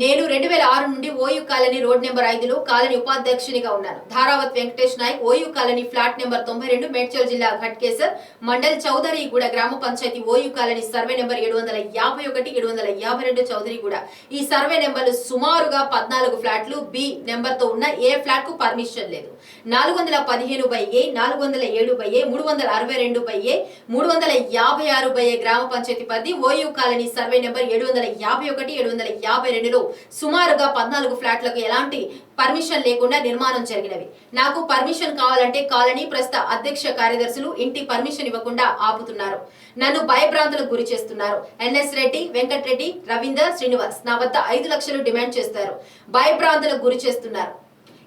నేను రెండు వేల ఆరు నుండి ఓయూ కాలనీ రోడ్ నెంబర్ ఐదులో కాలనీ ఉపాధ్యక్షునిగా ఉన్నాను. Dharavath Venkatesh Naik OU colony flat number తొంభై రెండు మేడ్చల్ జిల్లా ఘట్కేసర్ మండల్ చౌదరిగూడ గ్రామ panchayat OU colony survey number ఏడు వందల యాభై ఒకటి ఏడు వందల యాభై రెండు చౌదరిగూడ. ఈ సర్వే నెంబర్లు సుమారుగా పద్నాలుగు ఫ్లాట్లు బి నెంబర్తో ఉన్న ఏ ఫ్లాట్కు పర్మిషన్ లేదు. నాలుగు వందల పదిహేను బై ఏ నాలుగు వందల ఏడు బై ఏ మూడు వందల అరవై రెండు బై ఏ మూడు వందల యాభై ఆరు బై ఏ గ్రామ పంచాయతీ పరిధి ఓయూ కాలనీ సర్వే నెంబర్ ఏడు వందల యాభై ఒకటి ఏడు వందల యాభై రెండులో సుమారుగా పద్నాలుగు ఫ్లాట్లకు ఎలాంటి పర్మిషన్ లేకుండా నిర్మాణం జరిగినవి. నాకు పర్మిషన్ కావాలంటే కాలనీ ప్రస్తుత అధ్యక్ష కార్యదర్శులు ఇంటి పర్మిషన్ ఇవ్వకుండా ఆపుతున్నారు. నన్ను భయభ్రాంతులకు గురి చేస్తున్నారు. ఎన్ఎస్ రెడ్డి వెంకటరెడ్డి రవీందర్ శ్రీనివాస్ నా వద్ద ఐదు లక్షలు డిమాండ్ చేస్తారు. భయభ్రాంతులకు గురి చేస్తున్నారు.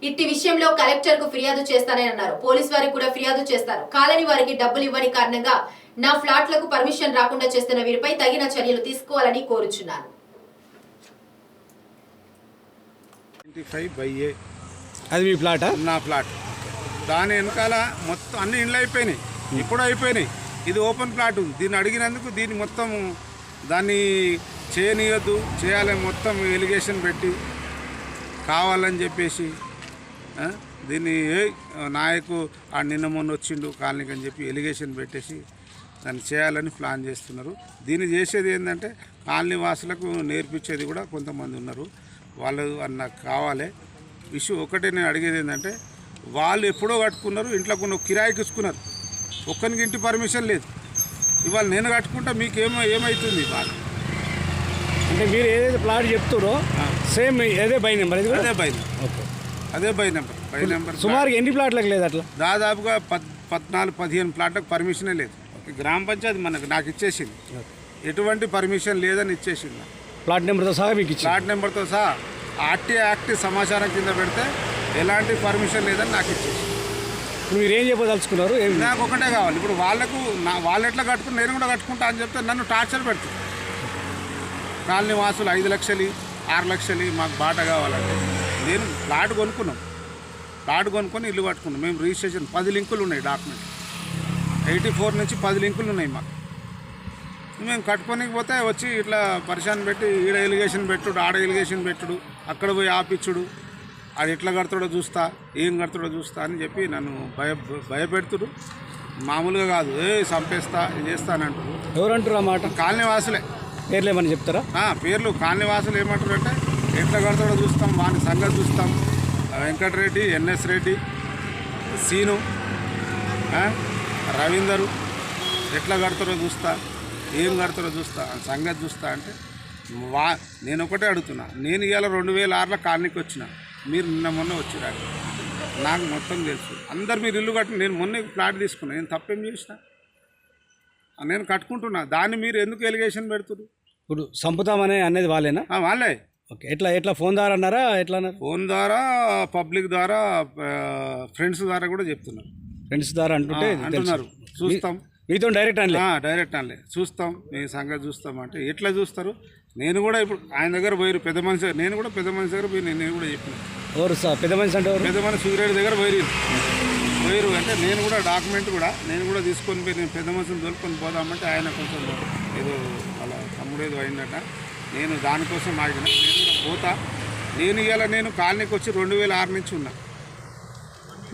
ఇట్టి విషయంలో కలెక్టర్కు ఫిర్యాదు చేస్తానని అన్నారు. పోలీస్ వారికి కూడా ఫిర్యాదు చేస్తారు. కాలనీ వారికి డబ్బులు ఇవ్వని కారణంగా నా ఫ్లాట్లకు పర్మిషన్ రాకుండా చేస్తున్న వీరిపై తగిన చర్యలు తీసుకోవాలని కోరుచున్నాను. Twenty five by A. అది మీ ప్లాటా? నా ప్లాట్. దాని వెనకాల మొత్తం అన్ని ఇండ్లు అయిపోయినాయి. ఇప్పుడు అయిపోయినాయి. ఇది ఓపెన్ ప్లాట్ ఉంది. దీన్ని అడిగినందుకు దీన్ని మొత్తం దాన్ని చేయనీయొద్దు. చేయాలని మొత్తం ఎలిగేషన్ పెట్టి కావాలని చెప్పేసి దీన్ని ఏ నాయకు ఆ నిన్న మొన్న వచ్చిండు కాలనీకి అని చెప్పి ఎలిగేషన్ పెట్టేసి దాన్ని చేయాలని ప్లాన్ చేస్తున్నారు. దీన్ని చేసేది ఏంటంటే కాలనీ వాసులకు నేర్పించేది కూడా కొంతమంది ఉన్నారు. వాళ్ళు అది నాకు కావాలి. ఇష్యూ ఒకటే నేను అడిగేది ఏంటంటే వాళ్ళు ఎప్పుడో కట్టుకున్నారు ఇంట్లో కొన్ని కిరాయికి ఇచ్చుకున్నారు. ఒక్కరికి ఇంటి పర్మిషన్ లేదు. ఇవాళ నేను కట్టుకుంటా మీకు ఏమో ఏమవుతుంది బాగా అంటే మీరు ఏదైతే ప్లాట్ చెప్తారో సేమ్ అదే బై నెంబర్ అదే బై ఓకే. అదే బై నెంబర్. బై నెంబర్ సుమారుగా ఎన్ని ప్లాట్లకు లేదు అట్లా? దాదాపుగా పద్ పద్నాలుగు పదిహేను ప్లాట్లకు పర్మిషనే లేదు. గ్రామ పంచాయతీ మనకు నాకు ఇచ్చేసింది. ఎటువంటి పర్మిషన్ లేదని ఇచ్చేసింది. ప్లాట్ నెంబర్తో సహా మీకు ఇచ్చి ప్లాట్ నెంబర్తో సహా ఆర్టీ యాక్ట్ సమాచారం కింద పెడితే ఎలాంటి పర్మిషన్ లేదని నాకు ఇచ్చేసింది ఇప్పుడు మీరు ఏం చెప్పదలుచుకున్నారు నాకు ఒకటే కావాలి. ఇప్పుడు వాళ్ళకు నా వాళ్ళు ఎట్లా కట్టుకుని నేను కూడా కట్టుకుంటా అని చెప్తే నన్ను టార్చర్ పెడుతుంది. కాలనీ వాసులు ఐదు లక్షలు ఆరు లక్షలు మాకు బాట కావాలంటే నేను ప్లాట్ కొనుక్కున్నాం. ప్లాట్ కొనుక్కొని ఇల్లు కట్టుకున్నాం. మేము రిజిస్ట్రేషన్ పది లింకులు ఉన్నాయి డాక్యుమెంట్. ఎయిటీ ఫోర్ నుంచి పది లింకులు ఉన్నాయి మాకు. మేము కట్టుకోనికి పోతే వచ్చి ఇట్లా పరిశాన్ పెట్టి ఈడ ఎలిగేషన్ పెట్టుడు ఆడ ఎలిగేషన్ పెట్టుడు అక్కడ పోయి ఆపిచ్చుడు. అది ఎట్లా కడతాడో చూస్తా ఏం కడతాడో చూస్తా అని చెప్పి నన్ను భయ భయపెడుతుడు. మామూలుగా కాదు ఏ చంపేస్తా చేస్తా అని అంటారు ఎవరంటారు ఆ మాట? కాలనీ వాసులే పేర్లు ఏమని చెప్తారా పేర్లు కాలనీ వాసులు ఏమంటారు అంటే ఎట్లా కడతాడో చూస్తాం వాని సంగతి చూస్తాం. వెంకటరెడ్డి ఎన్ఎస్ రెడ్డి సీను రవీందరు ఎట్లా కడతారో చూస్తా. ఏం కడతారో చూస్తా సంగతి చూస్తా అంటే వా నేను ఒకటే అడుగుతున్నా. నేను ఇవాళ రెండు వేల ఆరులో కాలనీకి వచ్చిన. మీరు నిన్న మొన్న వచ్చిరా నాకు మొత్తం తెలుసు. అందరు మీరు ఇల్లు కట్టు నేను మొన్న ఫ్లాట్ తీసుకున్నా. నేను తప్పేం చేసిన? నేను కట్టుకుంటున్నా. దాన్ని మీరు ఎందుకు ఎలిగేషన్ పెడుతున్నారు ఇప్పుడు సంపుతామనే అనేది వాళ్ళేనా? వాళ్ళే. ఓకే. ఎట్లా ఎట్లా ఫోన్ ద్వారా అన్నారా ఎట్లా అన్నారు? ఫోన్ ద్వారా పబ్లిక్ ద్వారా ఫ్రెండ్స్ ద్వారా కూడా చెప్తున్నారు ఫ్రెండ్స్ ద్వారా అంటుంటే. అంటున్నారు. చూస్తాం. మీతో డైరెక్ట్ అనలే. డైరెక్ట్ అనలే. చూస్తాం మీ సంగతి చూస్తాం అంటే ఎట్లా చూస్తారు? నేను కూడా ఇప్పుడు ఆయన దగ్గర పోయారు పెద్ద మనిషి నేను కూడా పెద్ద మనిషి దగ్గర పోయి నేను కూడా చెప్పిన. ఎవరు సార్? పెద్ద మనిషి అంటే పెద్ద మనిషి సూర్యుడి దగ్గర పోయి పోయారు అంటే నేను కూడా డాక్యుమెంట్ కూడా నేను కూడా తీసుకొని పోయి నేను పెద్ద మనిషిని దొరుకుని పోదామంటే ఆయన కొంచెం ఏదో వాళ్ళ తమ్ముడు ఏదో అయిందట. నేను దానికోసం ఆగిన. నేను కూడా పోతా. నేను ఇవాళ నేను కాలనీకి వచ్చి రెండు వేల ఆరు నుంచి ఉన్నా.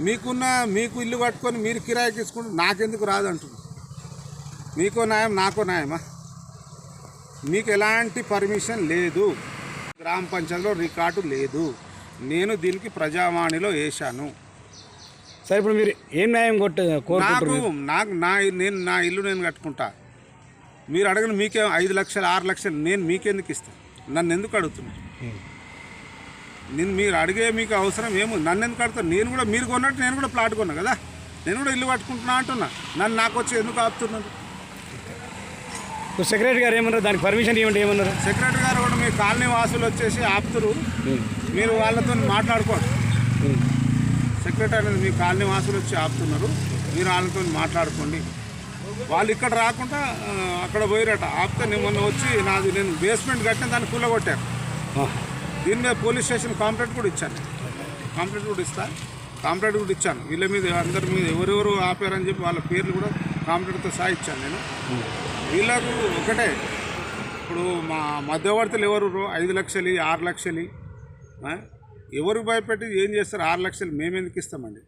మీకున్న మీకు ఇల్లు కట్టుకొని మీరు కిరాయికి ఇచ్చుకుంటే నాకెందుకు రాదు అంటున్నా మీకో న్యాయం నాకో న్యాయమా? మీకు ఎలాంటి పర్మిషన్ లేదు. గ్రామ పంచాయతీలో రికార్డు లేదు. నేను దీనికి ప్రజావాణిలో వేశాను. సరే ఇప్పుడు మీరు ఏం న్యాయం కొట్ట నాకు నాకు నా నేను నా ఇల్లు నేను కట్టుకుంటా. మీరు అడగను మీకే ఐదు లక్షలు ఆరు లక్షలు నేను మీకెందుకు ఇస్తాను నన్ను ఎందుకు అడుగుతున్నారు? నేను మీరు అడిగే మీకు అవసరం ఏమో నన్ను ఎందుకు అడుగుతాను నేను కూడా మీరు కొన్నట్టు నేను కూడా ప్లాట్ కొన్నా కదా? నేను కూడా ఇల్లు కట్టుకుంటున్నా అంటున్నా. నన్ను నాకు వచ్చి ఎందుకు ఆపుతున్నారు? ఇప్పుడు సెక్రటరీ గారు ఏమన్నారు? దానికి పర్మిషన్ ఇవ్వండి ఏమన్నారు? సెక్రటరీ గారు కూడా మీ కాలనీ వాసులు వచ్చేసి ఆపుతురు. మీరు వాళ్ళతో మాట్లాడుకోండి. సెక్రటరీ అనేది మీ కాలనీ వాసులు వచ్చి ఆపుతున్నారు. మీరు వాళ్ళతో మాట్లాడుకోండి. వాళ్ళు ఇక్కడ రాకుండా అక్కడ పోయిరట. ఆపితే నేను మొన్న వచ్చి నాది నేను బేస్మెంట్ కట్టిన దాన్ని కూలగొట్టాను దీని మీద పోలీస్ స్టేషన్ కాంప్లైంట్ కూడా ఇచ్చాను. కాంప్లైంట్ కూడా ఇస్తా. కాంప్లైంట్ కూడా ఇచ్చాను. వీళ్ళ మీద అందరి మీద ఎవరెవరు ఆపారని చెప్పి వాళ్ళ పేర్లు కూడా కాంప్లైంట్తో సహా ఇచ్చాను నేను. వీళ్ళకు ఒకటే. ఇప్పుడు మా మధ్యవర్తులు ఎవరు ఐదు లక్షలు ఆరు లక్షలు? ఎవరు భయపెట్టి ఏం చేస్తారు? ఆరు లక్షలు మేము ఎందుకు ఇస్తామండి?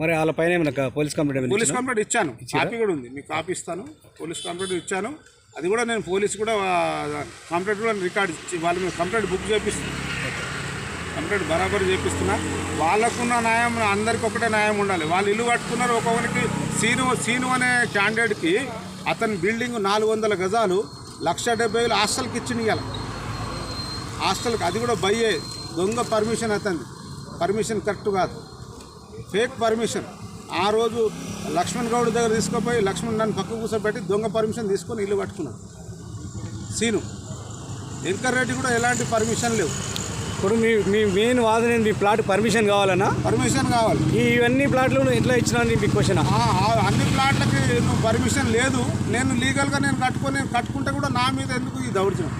మరి వాళ్ళ పైన ఏమైనా క- పోలీస్ కంప్లైంట్ పోలీస్? కంప్లైంట్ ఇచ్చాను. కాపీ కూడా ఉంది. మీకు కాపీ ఇస్తాను. పోలీస్ కంప్లైంట్ ఇచ్చాను. అది కూడా నేను పోలీస్ కూడా కంప్లైంట్ కూడా రికార్డ్ ఇచ్చి వాళ్ళ మీద కంప్లైంట్ బుక్ చేపిస్తాను కంప్లైంట్ బరాబర్ చేపిస్తున్నా వాళ్ళకున్న న్యాయం అందరికి ఒకటే న్యాయం ఉండాలి. వాళ్ళు ఇల్లు కట్టుకున్నారు ఒక్కొక్కరికి. సీను సీను అనే క్యాండిడేట్కి అతని బిల్డింగ్ నాలుగు వందల గజాలు లక్ష డెబ్బై వేలు హాస్టల్కి ఇచ్చింది ఇవాళ హాస్టల్కి అది కూడా బయ్యే దొంగ పర్మిషన్ అతని పర్మిషన్ కరెక్ట్ కాదు. Fake permission. ఆ రోజు లక్ష్మణ్ గౌడ్ దగ్గర తీసుకుపోయి లక్ష్మణ్ నన్ను పక్క కూర్చోబెట్టి దొంగ పర్మిషన్ తీసుకొని ఇల్లు పట్టుకున్నాను సీను. ఎంకర్ రెడ్డి కూడా ఎలాంటి పర్మిషన్ లేవు. ఇప్పుడు మీ మీ మెయిన్ వాదన? మీ ప్లాట్ పర్మిషన్ కావాలన్నా పర్మిషన్ కావాలి. ఈ ఇవన్నీ ప్లాట్లు నువ్వు ఎట్లా ఇచ్చినా మీ క్వశ్చన్ అన్ని ప్లాట్లకి నువ్వు పర్మిషన్ లేదు. నేను లీగల్గా నేను కట్టుకొని కట్టుకుంటే కూడా నా మీద ఎందుకు ఈ దౌర్జన్యం?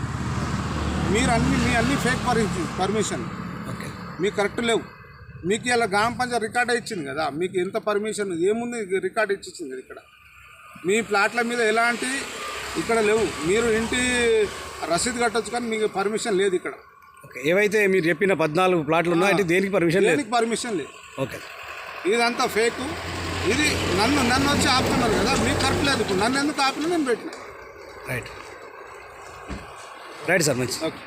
మీరు అన్ని మీ అన్ని ఫేక్ పర్మిషన్ పర్మిషన్. ఓకే. మీకు కరెక్ట్ లేవు. మీకు ఇలా గ్రామ పంచాయతీ రికార్డ్ ఇచ్చింది కదా మీకు ఎంత పర్మిషన్ ఏముంది రికార్డ్ ఇచ్చింది కదా ఇక్కడ? మీ ప్లాట్ల మీద ఎలాంటి ఇక్కడ లేవు. మీరు ఇంటి రసీదు కట్టొచ్చు కానీ మీకు పర్మిషన్ లేదు ఇక్కడ. ఓకే. ఏవైతే మీరు చెప్పిన పద్నాలుగు ప్లాట్లు ఉన్నా అంటే దేనికి పర్మిషన్ లేదు? దేనికి పర్మిషన్ లేదు. ఓకే. ఇదంతా ఫేకు ఇది నన్ను నన్ను వచ్చి ఆపుతున్నారు కదా మీకు కరెక్ట్ లేదు. ఇప్పుడు నన్ను ఎందుకు ఆపినా నేను పెట్టిన. రైట్ రైట్ సార్ మంచి ఓకే.